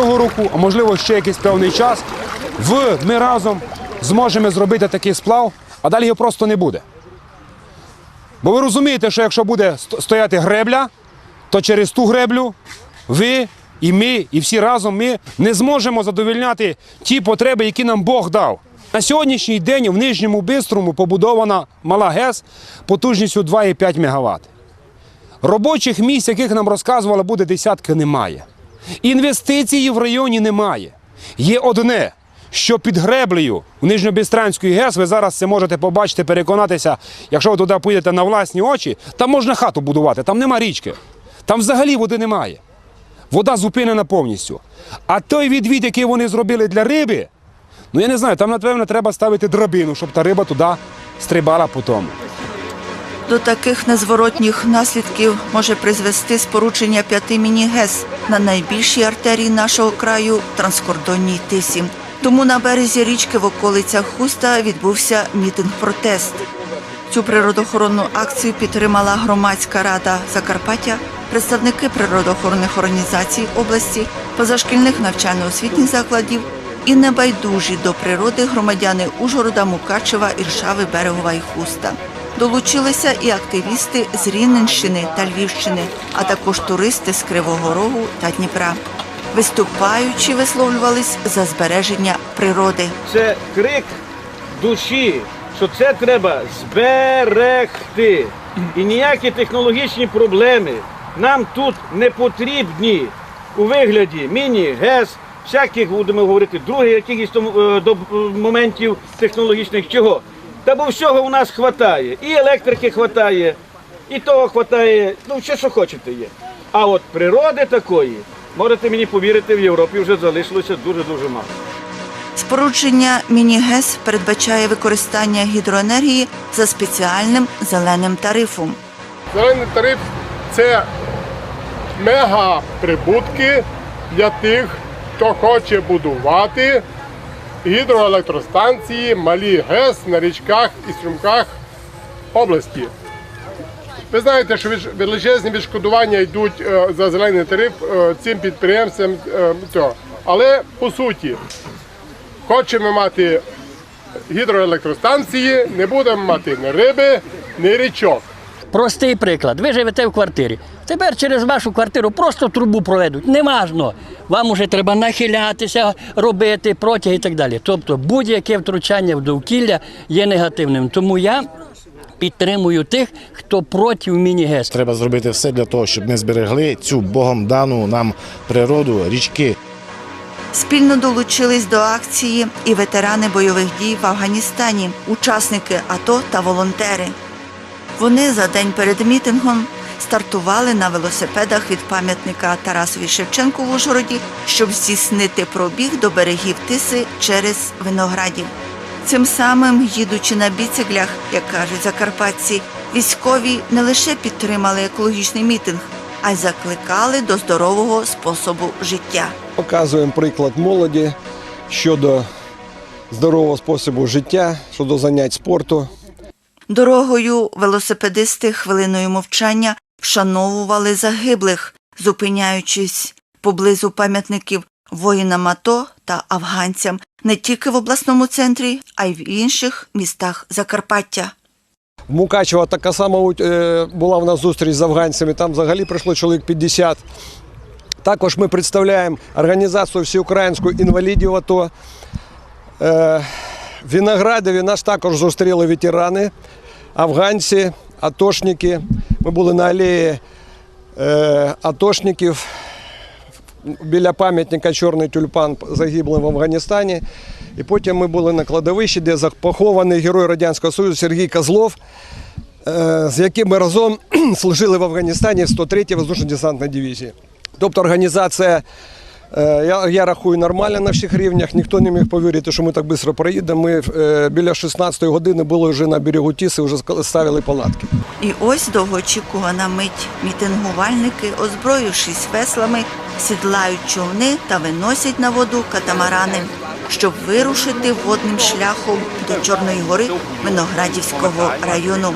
цього року, а можливо ще якийсь певний час, в ми разом зможемо зробити такий сплав, а далі його просто не буде. Бо ви розумієте, що якщо буде стояти гребля, то через ту греблю ви і ми, і всі разом ми не зможемо задовольняти ті потреби, які нам Бог дав. На сьогоднішній день в Нижньому Бистрому побудована мала ГЕС потужністю 2,5 МВт. Робочих місць, яких нам розказували, буде десятки, немає. Інвестиції в районі немає. Є одне, що під греблею Нижньобістранської ГЕС ви зараз це можете побачити, переконатися, якщо ви туди поїдете на власні очі, там можна хату будувати, там нема річки. Там взагалі води немає. Вода зупинена повністю. А той відвід, який вони зробили для риби, ну я не знаю, там, напевно, треба ставити драбину, щоб та риба туди стрибала по тому. До таких незворотніх наслідків може призвести спорудження п'яти міні-ГЕС на найбільшій артерії нашого краю транскордонній тисі. Тому на березі річки в околицях Хуста відбувся мітинг-протест. Цю природоохоронну акцію підтримала громадська рада Закарпаття, представники природоохоронних організацій області, позашкільних навчально-освітніх закладів і небайдужі до природи громадяни Ужгорода, Мукачева, Іршави, Берегова і Хуста. Долучилися і активісти з Рівненщини та Львівщини, а також туристи з Кривого Рогу та Дніпра. Виступаючи, висловлювались за збереження природи. це крик душі, що це треба зберегти. І ніякі технологічні проблеми нам тут не потрібні у вигляді міні-гес, всяких будемо говорити, других якихось е, е, моментів технологічних чого. Та бо всього у нас хватає. І електрики хватає, і того хватає, ну все, що хочете є. А от природи такої, можете мені повірити, в Європі вже залишилося дуже-дуже мало. Спорудження міні-ГЕС передбачає використання гідроенергії за спеціальним зеленим тарифом. Зелений тариф це мега прибутки для тих, хто хоче будувати гідроелектростанції, малі ГЕС на річках і струмках області. Ви знаєте, що величезні відшкодування йдуть е, за зелений тариф е, цим підприємцям. е, цього. Але по суті, хочемо мати гідроелектростанції, не будемо мати ні риби, ні річок. Простий приклад. Ви живете в квартирі. Тепер через вашу квартиру просто трубу проведуть. Неважно. Вам уже треба нахилятися, робити протяг і так далі. Тобто будь-яке втручання в довкілля є негативним. Тому я підтримую тих, хто проти міні-гес. Треба зробити все для того, щоб ми зберегли цю Богом дану нам природу, річки. Спільно долучились до акції і ветерани бойових дій в Афганістані, учасники АТО та волонтери. Вони за день перед мітингом стартували на велосипедах від пам'ятника Тарасові Шевченку в Ужгороді, щоб здійснити пробіг до берегів Тиси через виноградів. Цим самим, їдучи на біциклях, як кажуть закарпатці, військові не лише підтримали екологічний мітинг, а й закликали до здорового способу життя. Показуємо приклад молоді щодо здорового способу життя, щодо занять спорту. Дорогою велосипедисти хвилиною мовчання вшановували загиблих, зупиняючись поблизу пам'ятників воїнам АТО та афганцям не тільки в обласному центрі, а й в інших містах Закарпаття. В Мукачево така сама е, була в нас зустріч з афганцями, там взагалі прийшло чоловік 50. Також ми представляємо організацію всеукраїнську інвалідів АТО. Е, В Виноградові нас також зустріли ветерани, афганці, атошники. Ми були на алеї е, атошників біля пам'ятника Чорний тюльпан загиблим в Афганістані. І потім ми були на кладовищі, де похований герой Радянського Союзу Сергій Козлов, е, з яким ми разом служили в Афганістані в 103-й воздушно-десантній дивізії. Тобто організація, я, я рахую, нормальна на всіх рівнях. Ніхто не міг повірити, що ми так швидко проїдемо. Ми е, біля 16-ї години були вже на берегу Тіси, вже ставили палатки. І ось довгоочікувана мить. Мітингувальники, озброївшись веслами, сідлають човни та виносять на воду катамарани, щоб вирушити водним шляхом до Чорної гори Виноградівського району.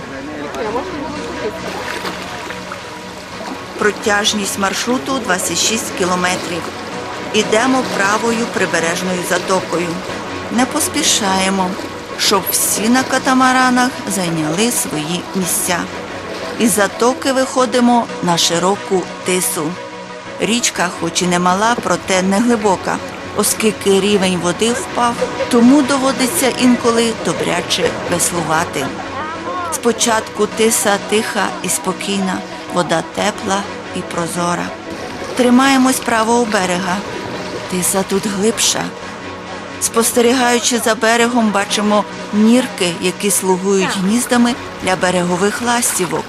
Протяжність маршруту 26 кілометрів. Ідемо правою прибережною затокою. Не поспішаємо, щоб всі на катамаранах зайняли свої місця. Із затоки виходимо на широку тису. Річка, хоч і не мала, проте не глибока, оскільки рівень води впав, тому доводиться інколи добряче веслувати. Спочатку тиса тиха і спокійна, вода тепла і прозора. Тримаємось правого берега. Тиса тут глибша. Спостерігаючи за берегом, бачимо нірки, які слугують гніздами для берегових ластівок,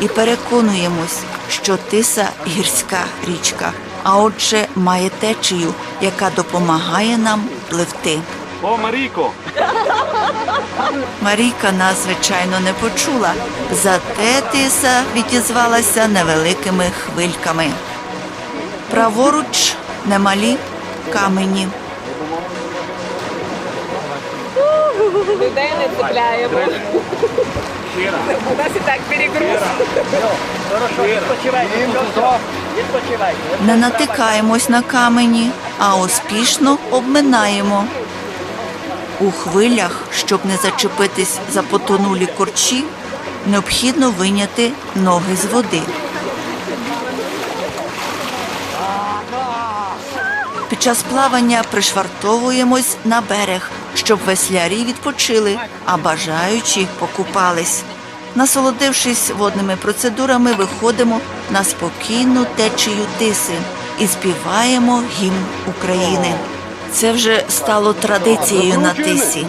і переконуємось, що тиса гірська річка, а отже, має течію, яка допомагає нам пливти. О, Марійко! Марійка нас, звичайно, не почула, зате тиса відізвалася невеликими хвильками. Праворуч немалі камені. Людей не цепляємо. У нас і так перегруз. Не натикаємось на камені, а успішно обминаємо. У хвилях, щоб не зачепитись за потонулі корчі, необхідно виняти ноги з води. Час плавання пришвартовуємось на берег, щоб веслярі відпочили, а бажаючі покупались. Насолодившись водними процедурами, виходимо на спокійну течію тиси і співаємо гімн України. Це вже стало традицією на тисі.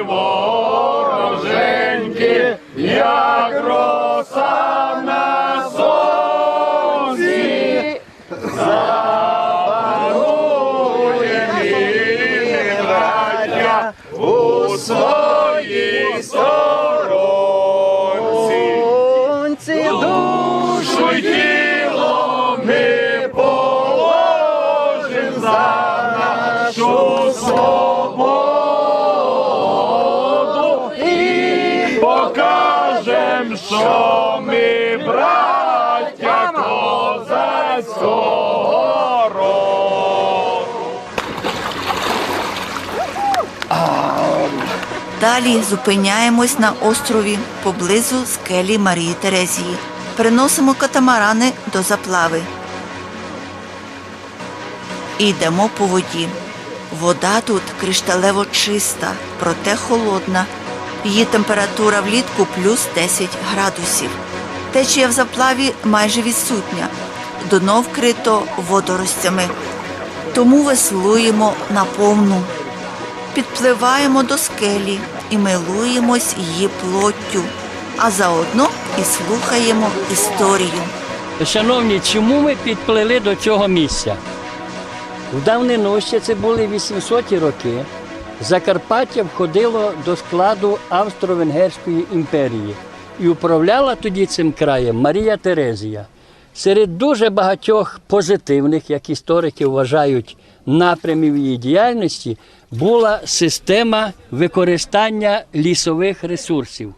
Вороженьки, як роса на сонці. Запанує браття у своїй сторонці. Душу й що ми браття козацького. Далі зупиняємось на острові поблизу скелі Марії Терезії. Переносимо катамарани до заплави. І йдемо по воді. Вода тут кришталево чиста, проте холодна. Її температура влітку плюс 10 градусів. Течія в заплаві майже відсутня. Дно вкрито водоростями. Тому веслуємо на повну. Підпливаємо до скелі і милуємось її плоттю, а заодно і слухаємо історію. Шановні, чому ми підплили до цього місця? В давнину ще це були 800-ті роки. Закарпаття входило до складу Австро-Венгерської імперії і управляла тоді цим краєм Марія Терезія. Серед дуже багатьох позитивних, як історики вважають, напрямів її діяльності була система використання лісових ресурсів.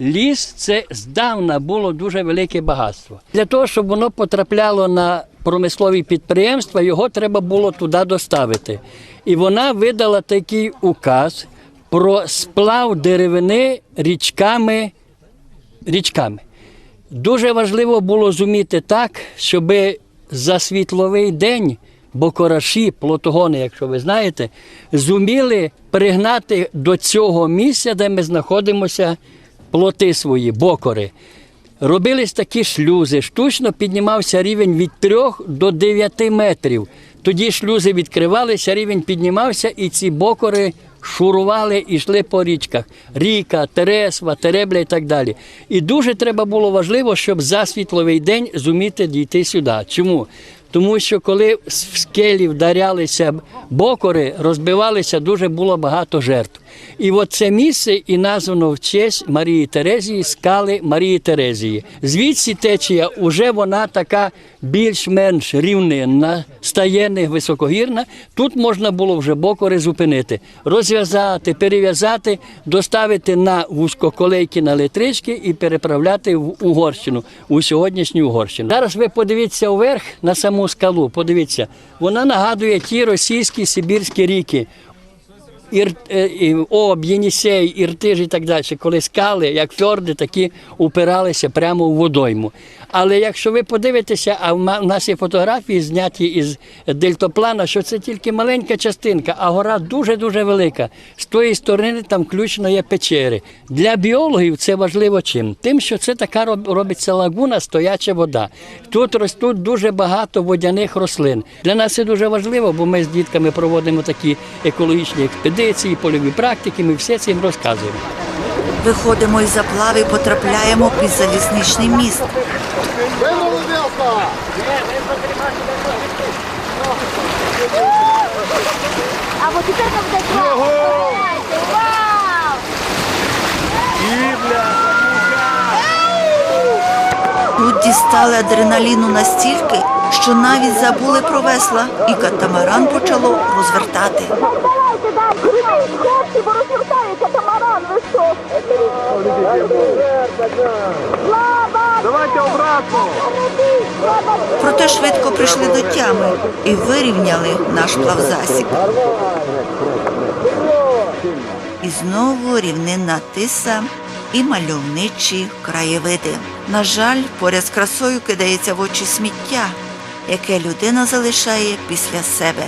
Ліс це здавна було дуже велике багатство. Для того, щоб воно потрапляло на промислові підприємства, його треба було туди доставити. І вона видала такий указ про сплав деревини річками. річками. Дуже важливо було зуміти так, щоб за світловий день бокораші, плотогони, якщо ви знаєте, зуміли пригнати до цього місця, де ми знаходимося, плоти свої, бокори. Робились такі шлюзи. Штучно піднімався рівень від 3 до 9 метрів. Тоді шлюзи відкривалися, рівень піднімався, і ці бокори шурували і йшли по річках. Ріка, Тересва, Теребля і так далі. І дуже треба було важливо, щоб за світловий день зуміти дійти сюди. Чому? Тому що коли в скелі вдарялися бокори, розбивалися, дуже було багато жертв. І от це місце і названо в честь Марії Терезії, скали Марії Терезії. Звідси течія вже вона така більш-менш рівнинна, стає не високогірна. Тут можна було вже бокори зупинити, розв'язати, перев'язати, доставити на вузькоколейки на електрички і переправляти в Угорщину, у сьогоднішню Угорщину. Зараз ви подивіться вверх на саму скалу. Подивіться, вона нагадує ті російські сибірські ріки. Ір, е, Об, Єнісей, Іртиж і так далі, коли скали, як фьорди, такі упиралися прямо в водойму. Але якщо ви подивитеся, а в нас є фотографії зняті із дельтоплана, що це тільки маленька частинка, а гора дуже-дуже велика. З тої сторони там включно є печери. Для біологів це важливо чим? Тим, що це така робиться лагуна, стояча вода. Тут ростуть дуже багато водяних рослин. Для нас це дуже важливо, бо ми з дітками проводимо такі екологічні експедиції, польові практики, ми все цим розказуємо. Виходимо із заплави і потрапляємо під залізничний міст. А вот теперь нам дать Вау! Тут дістали адреналіну настільки, що навіть забули про весла, і катамаран почало розвертати. Давайте хлопці, бо розвертає катамаран, ви що? Давайте обратно! Проте швидко прийшли до тями і вирівняли наш плавзасіб. І знову рівнинна тиса і мальовничі краєвиди. На жаль, поряд з красою кидається в очі сміття, яке людина залишає після себе.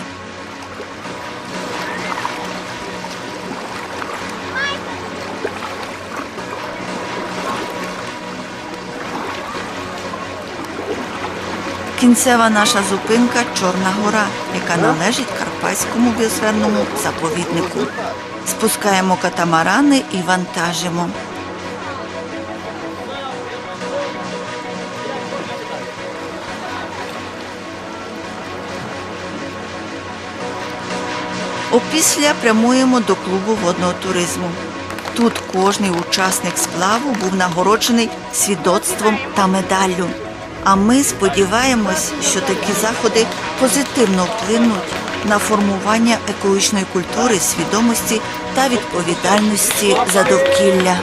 Кінцева наша зупинка Чорна гора, яка належить Карпатському біосферному заповіднику. Спускаємо катамарани і вантажимо. Опісля прямуємо до клубу водного туризму. Тут кожний учасник сплаву був нагороджений свідоцтвом та медаллю. А ми сподіваємось, що такі заходи позитивно вплинуть на формування екологічної культури, свідомості та відповідальності за довкілля.